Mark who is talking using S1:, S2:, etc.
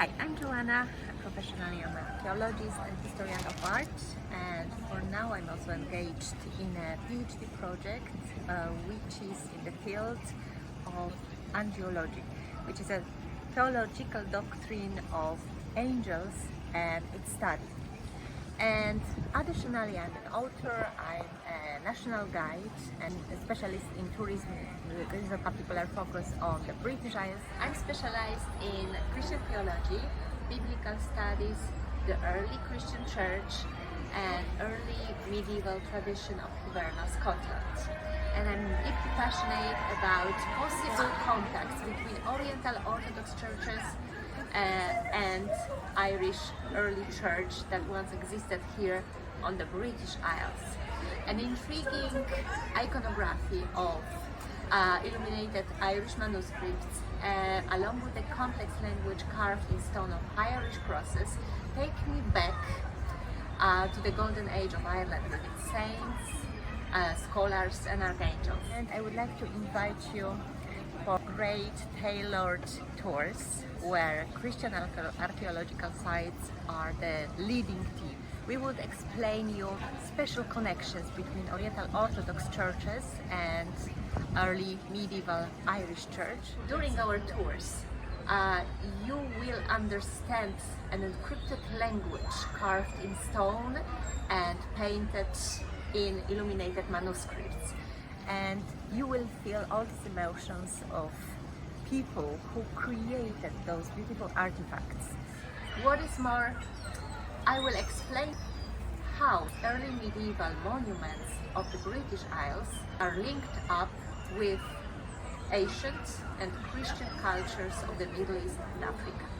S1: Hi, I'm Joanna. Professionally, I'm a archaeologist and historian of art, and for now, I'm also engaged in a PhD project, uh, which is in the field of angelology, which is a theological doctrine of angels and its study. And additionally, I'm an author, I'm a national guide and a specialist in tourism. Is a particular focus on the British Isles. I'm specialized in Christian theology, biblical studies, the early Christian church, and early medieval tradition of Hiberno, Scotland. And I'm deeply passionate about possible contacts between Oriental Orthodox churches and Irish early church that once existed here on the British Isles. An intriguing iconography of uh, illuminated Irish manuscripts, uh, along with a complex language carved in stone of Irish crosses, take me back uh, to the golden age of Ireland with its saints, uh, scholars, and archangels. And I would like to invite you for great tailored tours where Christian archaeological sites are the leading theme. We would explain you special connections between Oriental Orthodox churches and early medieval Irish church. During our tours, uh, you will understand an encrypted language carved in stone and painted in illuminated manuscripts and you will feel all these emotions of people who created those beautiful artifacts. What is more, I will explain how early medieval monuments of the British Isles are linked up with ancient and Christian cultures of the Middle East and Africa.